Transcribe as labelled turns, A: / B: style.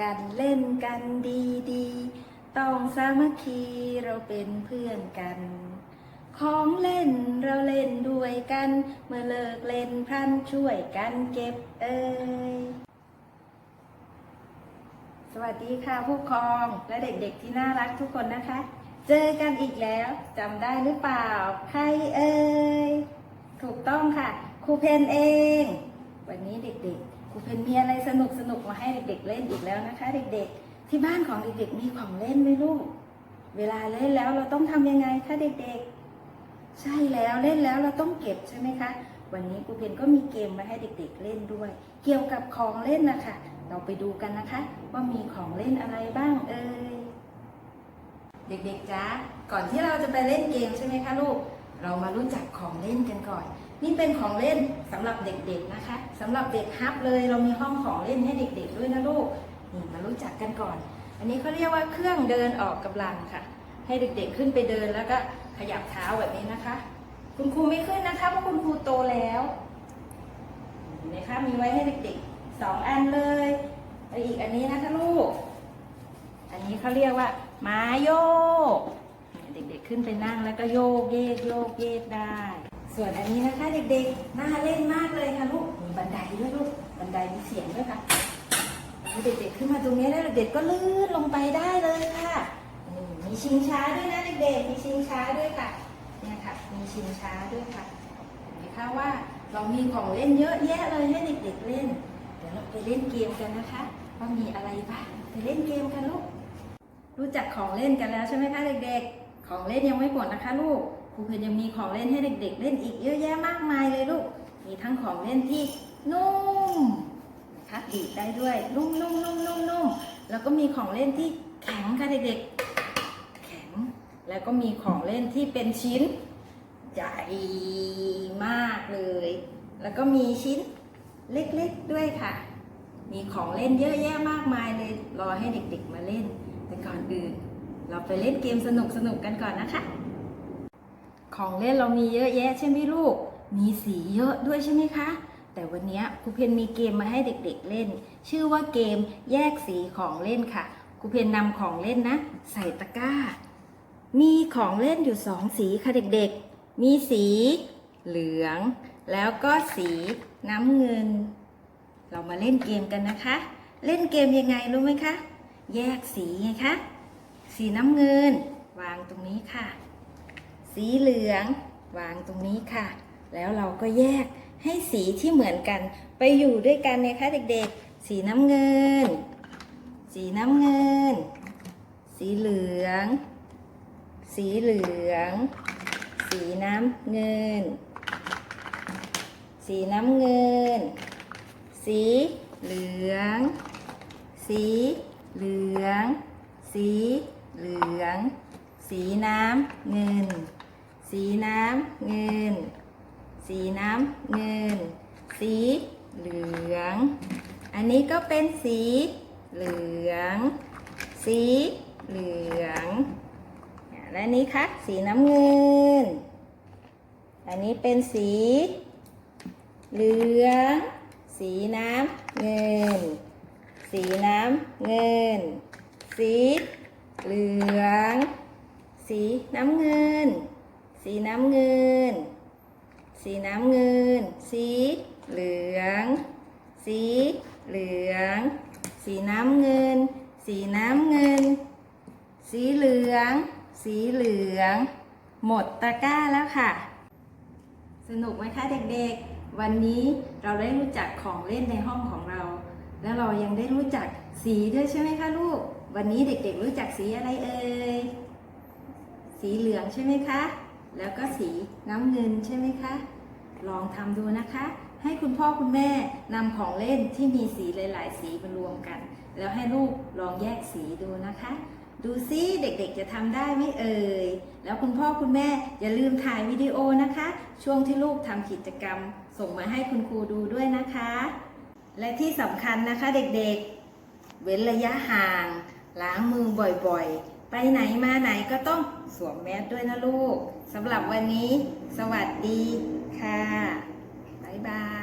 A: กันเล่นกันดีดีๆต้องสามัคคีเราเป็นเพื่อนกัน ของเล่นเราเล่นด้วยกัน เมื่อเลิกเล่นพลันช่วยกันเก็บเอ่ยสวัสดีค่ะผู้ปกครองและเด็กๆที่น่ารักทุกคนนะคะ เจอกันอีกแล้วจำได้หรือเปล่าใครเอ่ยถูกต้องค่ะครูเพนเอง วันนี้เด็กๆ ครูเพนมีอะไรสนุกสนุกมาให้เด็กๆเล่นอีกแล้วนะคะ เด็กๆ ที่บ้านของเด็กๆมีของเล่นไหมลูก เวลาเล่นแล้วเราต้องทำยังไงคะเด็กๆ ใช่แล้วเล่นแล้วเราต้องเก็บใช่ไหมคะ วันนี้ครูเพนก็มีเกมมาให้เด็กๆเล่นด้วย เกี่ยวกับของเล่นนะคะเราไปดูกันนะคะ ว่ามีของเล่นอะไรบ้างเอ่ยเด็กๆจ๊ะก่อนที่เราจะไปเล่นเกมใช่ไหมคะลูก เรามารู้จัก เล่นกันก่อน นี่เป็นของเล่นสำหรับเด็กๆนะคะสำหรับเด็กฮับเลยเรามีห้องของเล่นให้เด็ก ๆ ด้วยนะลูกนี่มารู้จักกันก่อน อันนี้เขาเรียกว่าเครื่องเดินออกกำลังค่ะ ให้เด็กๆขึ้นไปเดินแล้วก็ขยับเท้าแบบนี้นะคะ คุณครูไม่ขึ้นนะคะเพราะคุณครูโตแล้วเห็นไหมคะมีไว้ให้เด็กๆสองอันเลยแล้วอีกอันนี้นะคะลูก อันนี้เขาเรียกว่าม้าโยก เด็กๆขึ้นไปนั่งแล้วก็โยกเยกโยกเยกได้ ส่วนอันนี้นะคะเด็กๆ น่าเล่นมากเลยค่ะลูก มีบันไดด้วยลูก บันไดมีเสียงด้วยค่ะเด็กๆขึ้นมาตรงนี้แล้วเด็กๆก็ลื่นลงไปได้เลยค่ะนี่มีชิงช้าด้วยนะเด็กๆ มีชิงช้าด้วยค่ะ เนี่ยค่ะ มีชิงช้าด้วยค่ะเห็นไหมคะว่าเรามีของเล่นเยอะแยะเลยให้เด็กๆเล่น เดี๋ยวเราไปเล่นเกมกันนะคะ ว่ามีอะไรบ้าง ไปเล่นเกมกันลูก รู้จักของเล่นกันแล้วใช่ไหมคะเด็กๆ ของเล่นยังไม่หมดนะคะลูก ครูเพนยังมีของเล่นให้เด็ก ๆ เล่นอีกเยอะแยะมากมายเลยลูก มีทั้งของเล่นที่นุ่มนะคะดีดได้ด้วยนุ่มนุ่มนุ่มนุ่มนุ่มแล้วก็มีของเล่นที่แข็งค่ะเด็กๆ แข็ง แล้วก็มีของเล่นที่เป็นชิ้นใหญ่มากเลย แล้วก็มีชิ้นเล็กๆด้วยค่ะ มีของเล่นเยอะแยะมากมายเลยรอให้เด็กๆมาเล่น แต่ก่อนอื่นเราไปเล่นเกมสนุกๆกันก่อนนะคะ ของเล่นเรามีเยอะแยะใช่ไหมลูก มีสีเยอะด้วยใช่ไหมคะ แต่วันนี้ครูเพนมีเกมมาให้เด็กๆเล่น ชื่อว่าเกมแยกสีของเล่นค่ะ ครูเพนนำของเล่นนะ ใส่ตะกร้า มีของเล่นอยู่สองสีค่ะเด็กๆ มีสีเหลือง แล้วก็สีน้ำเงิน เรามาเล่นเกมกันนะคะ เล่นเกมยังไงรู้ไหมคะ แยกสีไงคะ สีน้ำเงิน วางตรงนี้ค่ะ สีเหลืองวางตรงนี้ค่ะ แล้วเราก็แยกให้สีที่เหมือนกันไปอยู่ด้วยกันนี่ยคะเด็กๆ สีน้ำเงิน สีน้ำเงิน สีเหลือง สีเหลือง สีน้ำเงิน สีน้ำเงิน สีเหลือง สีเหลือง สีเหลือง สีน้ำเงิน สีน้ำเงิน สีน้ำเงิน สีเหลือง อันนี้ก็เป็นสีเหลือง สีเหลือง และนนี้คะสีน้ำเงิน อันนี้เป็นสีเหลือง สีน้ำเงิน สีน้ำเงิน สีเหลือง สีน้ำเงิน สีน้ำเงิน สีน้ำเงิน สีเหลือง สีเหลือง สีน้ำเงิน สีน้ำเงิน สีเหลือง สีเหลือง หมดตะกร้าแล้วค่ะ สนุกไหมคะเด็กๆ วันนี้เราได้รู้จักของเล่นในห้องของเรา แล้วเรายังได้รู้จักสีด้วยใช่ไหมคะลูก วันนี้เด็กๆรู้จักสีอะไรเอ่ย สีเหลืองใช่ไหมคะ แล้วก็สีน้ำเงินใช่ไหมคะ ลองทำดูนะคะ ให้คุณพ่อคุณแม่นำของเล่นที่มีสีหลาย ๆ สีมารวมกัน แล้วให้ลูกลองแยกสีดูนะคะ ดูซิเด็กๆจะทำได้ไหมเอ่ย แล้วคุณพ่อคุณแม่อย่าลืมถ่ายวิดีโอนะคะ ช่วงที่ลูกทำกิจกรรม ส่งมาให้คุณครูดูด้วยนะคะ และที่สำคัญนะคะเด็กๆ เว้นระยะห่าง ล้างมือบ่อยๆ ไปไหนมาไหนก็ต้อง สวมแมสด้วยนะลูกสำหรับวันนี้ สวัสดีค่ะ บ๊ายบาย